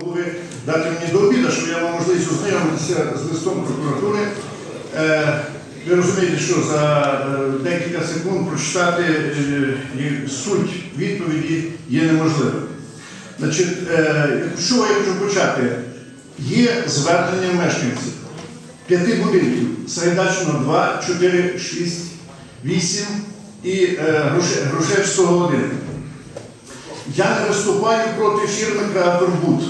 голови дати мені до обіду, щоб я мав можливість ознайомитися з листом прокуратури. Е, Ви розумієте, що за е, декілька секунд прочитати е, суть відповіді є неможливим. Значить, що я хочу почати? Є звернення мешканців п'яти будинків Сайдачного 2, 4, 6, 8 і Груше- Грушевського 1. Я не виступаю проти фірми Креатор Буд.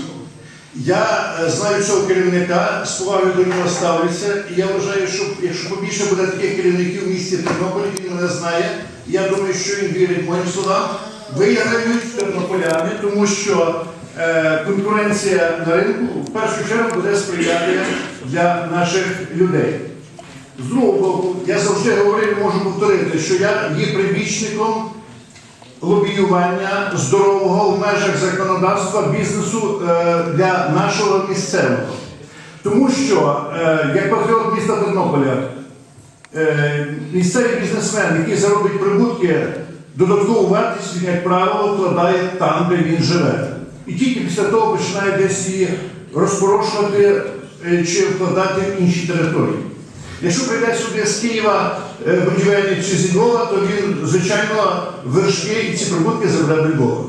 Я е, знаю цього керівника, з повагою до нього ставлюся, і я вважаю, що якщо побільше буде таких керівників в місті Тернополі, він мене знає. Я думаю, що він вірить моїм словам. Виграють тернополяни, тому що е, конкуренція на ринку в першу чергу буде сприяти для наших людей. З другого боку, я завжди говорив можу повторити, що я є прибічником лобіювання здорового в межах законодавства бізнесу е, для нашого місцевого. Тому що, е, як патріот міста Тернополя, е, місцевий бізнесмен, який заробить прибутки, додаткову вартість, як правило, вкладає там, де він живе. І тільки після того починає десь її розпорошувати чи вкладати в інші території. Якщо прийде сюди з Києва е, будівельник чи зі то він, звичайно, вершки і ці прибутки забере до Львова.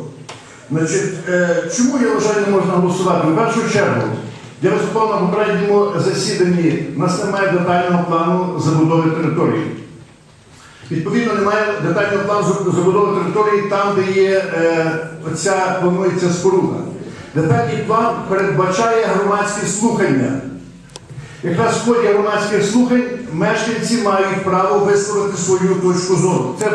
Значить, е, чому я вважаю, не можна голосувати? В першу чергу, я виступав на попередньому засіданні, у нас немає детального плану забудови території. Відповідно, немає детального плану забудови території там, де є е, оця планується споруда. Детальний план передбачає громадські слухання. Якраз в ході громадських слухань мешканці мають право висловити свою точку зору. Це